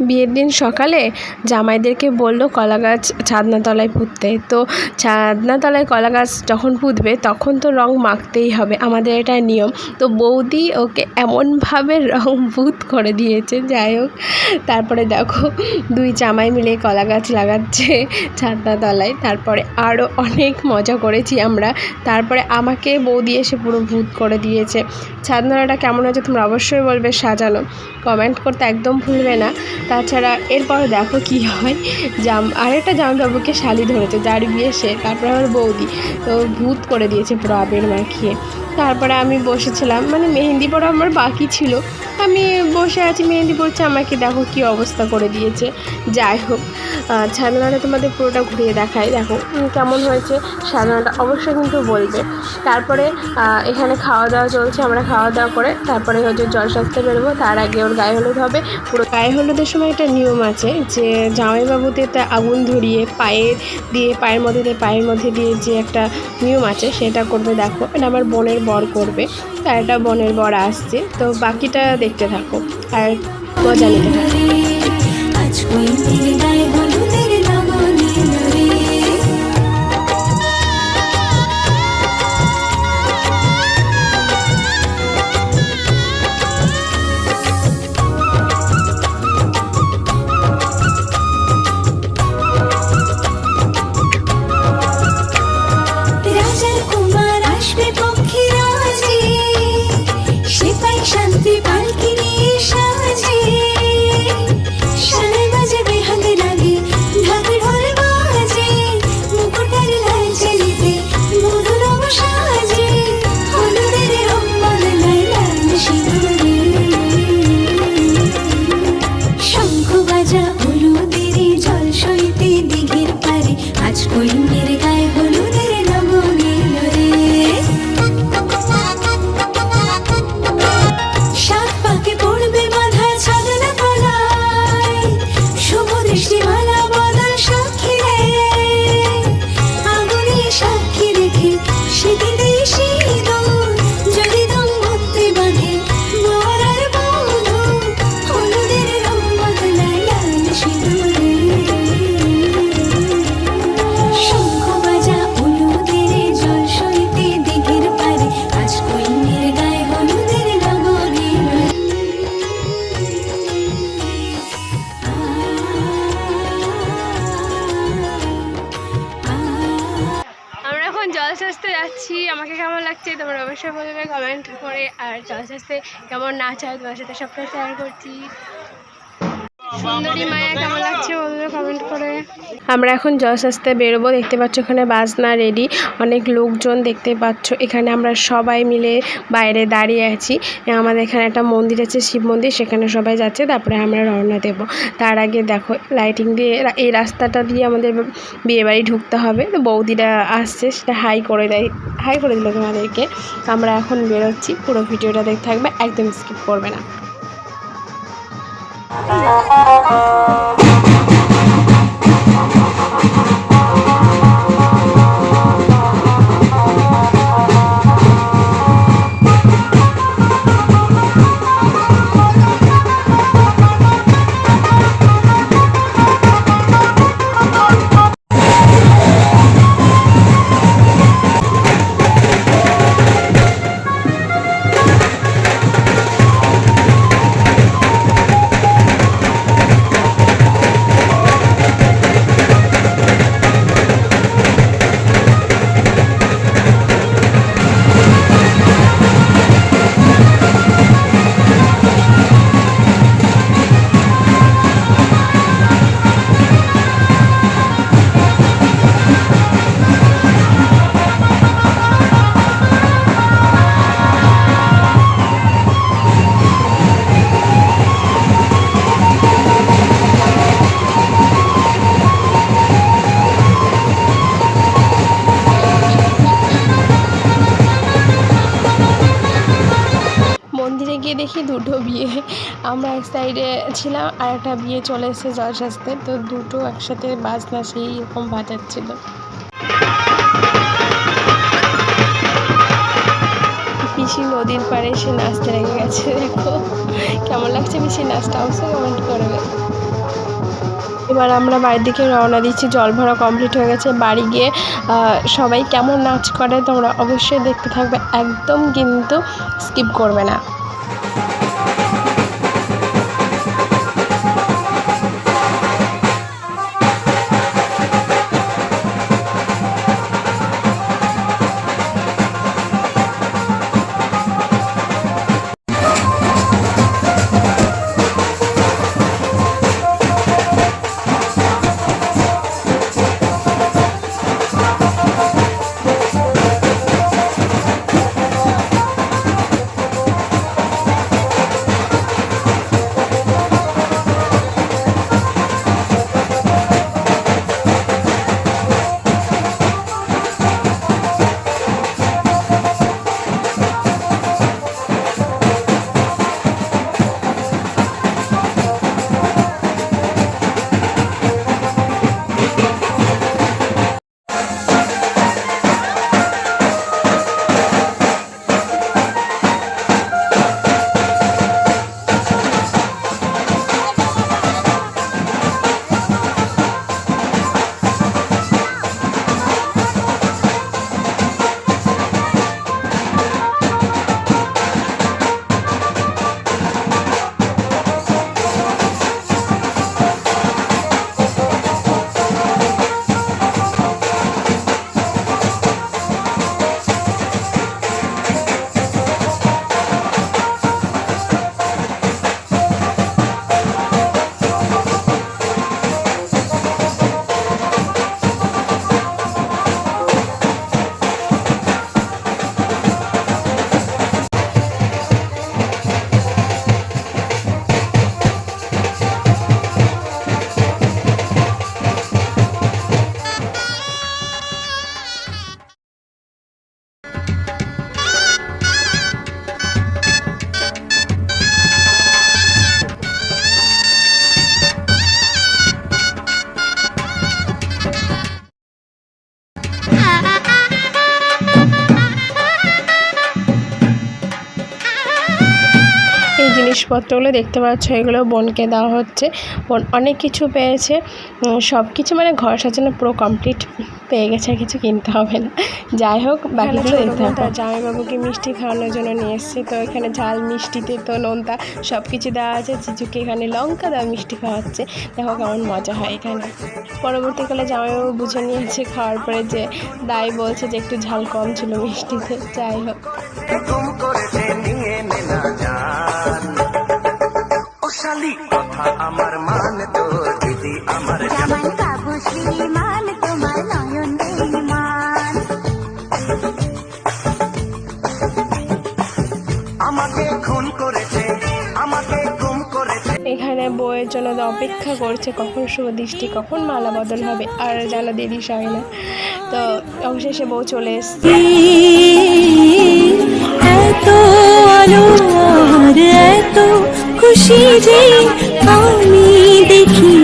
বিয়ের দিন সকালে জামাইদেরকে বলল কলা গাছ ছাদনাতলায় পুঁততে। তো ছাদনাতলায় কলা গাছ যখন পুঁতবে, তখন তো রং মাখতেই হবে। আমাদের এটা নিয়ম। তো বৌদি ওকে এমনভাবে রং ভূত করে দিয়েছে, যাই হোক। তারপরে দেখো দুই জামাই মিলে কলা গাছ লাগাচ্ছে ছাদনাতলায়। তারপরে আরও অনেক মজা করেছি আমরা। তারপরে আমাকে বৌদি এসে পুরো ভূত করে দিয়েছে। ছাদনাটা কেমন হয়েছে তোমরা অবশ্যই বলবে, সাজানো। কমেন্ট করতে একদম ভুলবে না। তাছাড়া এরপর দেখো কি হয়, জাম আরেকটা জামাইবাবুকে শালি ধরেছে, যার বিয়ে সে, তারপরে আমার বৌদি। তো ভূত করে দিয়েছে পুরো আবির মাখিয়ে। তারপরে আমি বসেছিলাম মানে মেহেন্দি পড়া আমার বাকি ছিল। আমি বসে আছি, মেহেন্দি পড়ছে আমাকে দেখো কি অবস্থা করে দিয়েছে। যাই হোক ছাদনাটা তোমাদের পুরোটা ঘুরিয়ে দেখাই। দেখো কেমন হয়েছে সাজানোটা অবশ্যই কিন্তু বলবে। তারপরে এখানে খাওয়া দাওয়া চলছে, আমরা খাওয়া দাওয়া করে তারপরে হচ্ছে জল সাজতে বেরোবো। তার আগে ওর গায়ে হলুদ হবে, পুরো গায়ে হলুদের সময় একটা নিয়ম আছে যে জামাইবাবুতে তা আগুন ধরিয়ে পায়ে দিয়ে, পায়ের মধ্যে দিয়ে, পায়ের মধ্যে দিয়ে যে একটা নিয়ম আছে, সেটা করবে। দেখো, এটা আমার বোনের বর করবে। একটা বনের বর আসছে তো বাকিটা দেখতে থাকো আর মজা নিতে থাকো। যাচ্ছি। আমাকে কেমন লাগছে তোমরা অবশ্যই বলবে কমেন্ট করে। আর তোমার সাথে কেমন নাচ হয় তোমার সাথে সবটা শেয়ার করছি। সুন্দরী মায়া কেমন লাগছে বলবে কমেন্ট করে? আমরা এখন জল সাজতে বেরোবো, দেখতে পাচ্ছ ওখানে বাজনা রেডি অনেক লোকজন দেখতে পাচ্ছ। এখানে আমরা সবাই মিলে বাইরে দাঁড়িয়ে আছি। আমাদের এখানে একটা মন্দির আছে, শিব মন্দির, সেখানে সবাই যাচ্ছে, তারপরে আমরা রওনা দেব। তার আগে দেখো লাইটিং দিয়ে, এই রাস্তাটা দিয়ে আমাদের বিয়েবাড়ি ঢুকতে হবে। তো বৌদিরা আসছে, সেটা হাই করে দেয় হাই করে দিল তোমাদেরকে। আমরা এখন বেরোচ্ছি, পুরো ভিডিওটা দেখতে থাকবে, একদম স্কিপ করবে না। মন্দিরে দেখি দুটো বিয়ে। আমরা এক সাইডে ছিলাম আর একটা বিয়ে চলে এসেছে জল সাজতে তো দুটো একসাথে বাজনা সেই রকম বাজাচ্ছিল পিসি নদীর পাড়ে সে নাচতে লেগে গেছে, দেখো। কেমন লাগছে পিসির নাচটা? অবশ্যই কমেন্ট করবে। এবার আমরা বাড়ির দিকে রওনা দিচ্ছি, জল ভরা কমপ্লিট হয়ে গেছে। বাড়ি গিয়ে সবাই কেমন নাচ করে তোমরা অবশ্যই দেখতে থাকবে। একদম কিন্তু স্কিপ করবে না। জিনিসপত্রগুলো দেখতে পাচ্ছ এগুলো বোনকে দেওয়া হচ্ছে। বোন অনেক কিছু পেয়েছে। সব কিছু মানে ঘর সাজানো পুরো কমপ্লিট পেয়ে গেছে আর কিছু কিনতে হবে না। যাই হোক বাকিগুলো দেখতে হবে। জামাইবাবুকে মিষ্টি খাওয়ানোর জন্য নিয়ে এসছে। তো এখানে ঝাল মিষ্টিতে তো নোনতা সব কিছু দেওয়া আছে। চিচুকে এখানে লঙ্কা দেওয়া মিষ্টি খাওয়াচ্ছে। দেখো কেমন মজা হয় এখানে। পরবর্তীকালে জামাইবাবু বুঝে নিয়েছে খাওয়ার পরে যে দায় বলছে যে একটু ঝাল কম ছিল মিষ্টিতে। যাই হোক। শালি কথা আমার মান তো দিদি আমার জামান বাবু শ্রীমান তোমার নয়ন বেইমান আমাকে খুন করেছে আমাকে গুম করেছে। এখানে বউয়ের জন্য অপেক্ষা করছে কখন শুভ দৃষ্টি কখন মালা বদল হবে আর যেন দেরি সয় না। তো অবশেষে বউ চলে এসছে। এত আলো আর এত খুশি যে আমি দেখিনি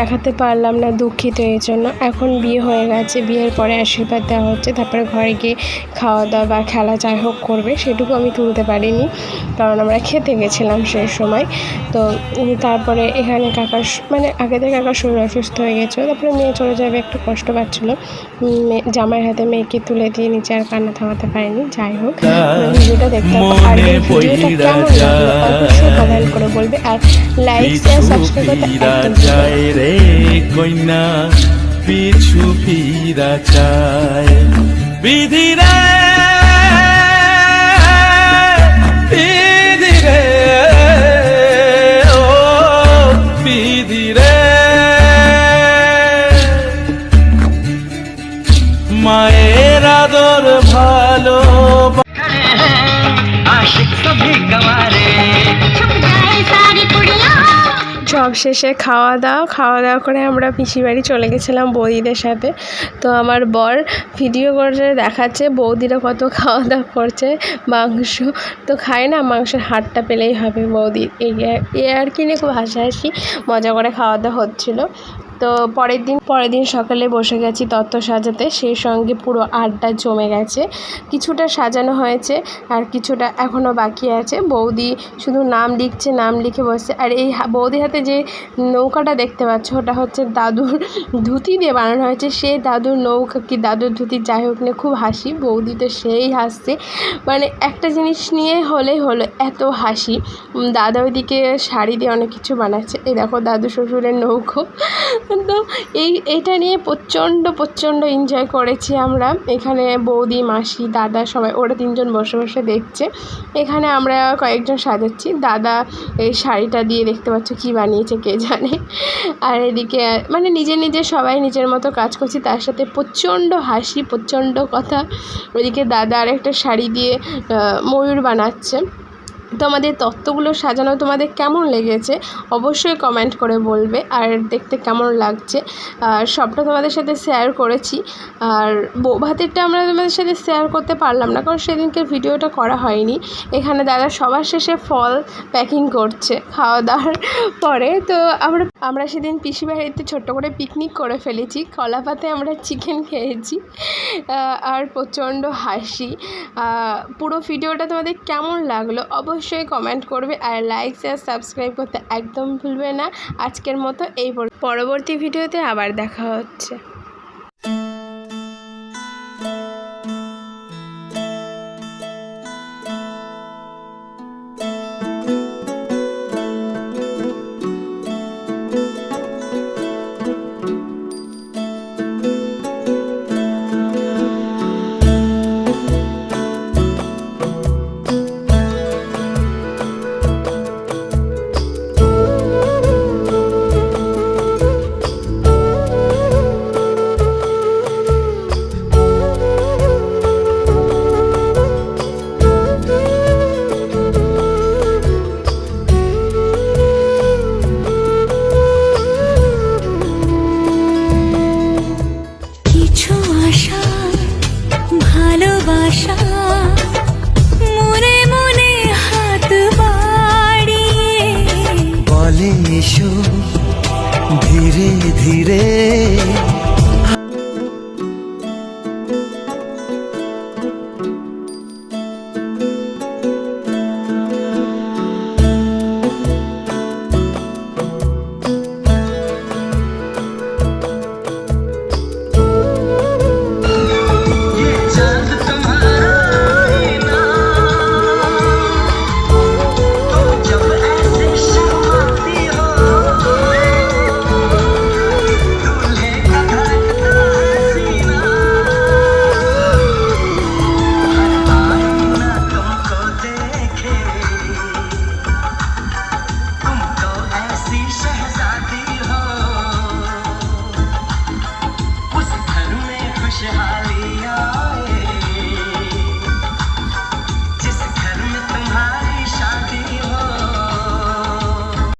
দেখাতে পারলাম না দুঃখিত এর জন্য। এখন বিয়ে হয়ে গেছে বিয়ের পরে আশীর্বাদ দেওয়া হচ্ছে তারপরে ঘরে গিয়ে খাওয়া দাওয়া বা খেলা যাই হোক করবে সেটুকু আমি তুলতে পারিনি কারণ আমরা খেতে গেছিলাম সেই সময়। তো তারপরে এখানে কাকার মানে আগে থেকে কাকার শরীর অসুস্থ হয়ে গেছিল তারপরে মেয়ে চলে যাবে একটু কষ্ট পাচ্ছিলো। জামাইয়ের হাতে মেয়েকে তুলে দিয়ে নিচে আর কান্না থামাতে পারিনি যাই হোক। ভিডিওটা দেখতে আর ভিডিওটা কেমন লাগল অবশ্যই কমেন্ট করে বলবে আর লাইক শেয়ার সাবস্ক্রাইব করতে একদম রে কন্যা পিছু ফিরা চায়। বিধি রে বিধি রে ও বিধি রে। মায়ের আদর ভালো সব শেষে খাওয়া দাওয়া। খাওয়া দাওয়া করে আমরা পিসি বাড়ি চলে গেছিলাম বৌদিদের সাথে। তো আমার বর ভিডিও করে দেখাচ্ছে, বৌদিরা কত খাওয়া দাওয়া করছে, মাংস। তো খায় না, মাংসের হাটটা পেলেই হবে আর- এই আর কি নিয়ে খুব হাসাহাসি, মজা করে খাওয়া দাওয়া হচ্ছিল। তো পরের দিন পরের দিন সকালে বসে গেছি তত্ত্ব সাজাতে। সেই সঙ্গে পুরো আড্ডা জমে গেছে। কিছুটা সাজানো হয়েছে আর কিছুটা এখনও বাকি আছে। বৌদি শুধু নাম লিখছে, নাম লিখে বসছে। আর এই বৌদির হাতে যে নৌকাটা দেখতে পাচ্ছ, ওটা হচ্ছে দাদুর ধুতি দিয়ে বানানো হয়েছে। সেই দাদুর নৌকা কি দাদুর ধুতি, যাই হোক নিয়ে খুব হাসি। বৌদি তো সেই হাসছে। মানে একটা জিনিস নিয়ে হলেই হলো এত হাসি। দাদা ওইদিকে শাড়ি দিয়ে অনেক কিছু বানাচ্ছে। এই দেখো দাদু শ্বশুরের নৌকো। তো এই, এটা নিয়ে প্রচণ্ড প্রচণ্ড এনজয় করেছি আমরা। এখানে বৌদি, মাসি, দাদা সবাই, ওরা তিনজন বসে বসে দেখছে। এখানে আমরা কয়েকজন সাজাচ্ছি। দাদা এই শাড়িটা দিয়ে দেখতে পাচ্ছ কী বানিয়েছে, কে জানে। আর এদিকে মানে নিজে নিজে সবাই নিজের মতো কাজ করছি। তার সাথে প্রচণ্ড হাসি, প্রচণ্ড কথা। ওইদিকে দাদা আর একটা শাড়ি দিয়ে ময়ূর বানাচ্ছে। তো আমাদের তত্ত্বগুলো সাজানো তোমাদের কেমন লেগেছে অবশ্যই কমেন্ট করে বলবে আর দেখতে কেমন লাগছে। আর সবটা তোমাদের সাথে শেয়ার করেছি। আর ভাতেরটা আমরা তোমাদের সাথে শেয়ার করতে পারলাম না কারণ সেদিনকে ভিডিওটা করা হয়নি। এখানে দাদা সবার শেষে ফল প্যাকিং করছে খাওয়া দাওয়ার পরে। তো আমরা আমরা সেদিন পিসি বাড়িতে ছোট্ট করে পিকনিক করে ফেলেছি। কলা পাতে আমরা চিকেন খেয়েছি। আর প্রচণ্ড হাসি। পুরো ভিডিওটা তোমাদের কেমন লাগল অবশ্যই কমেন্ট করবে আর লাইক শেয়ার সাবস্ক্রাইব করতে একদম ভুলবে না। আজকের মতো এই পরবর্তী ভিডিওতে আবার দেখা হচ্ছে। রে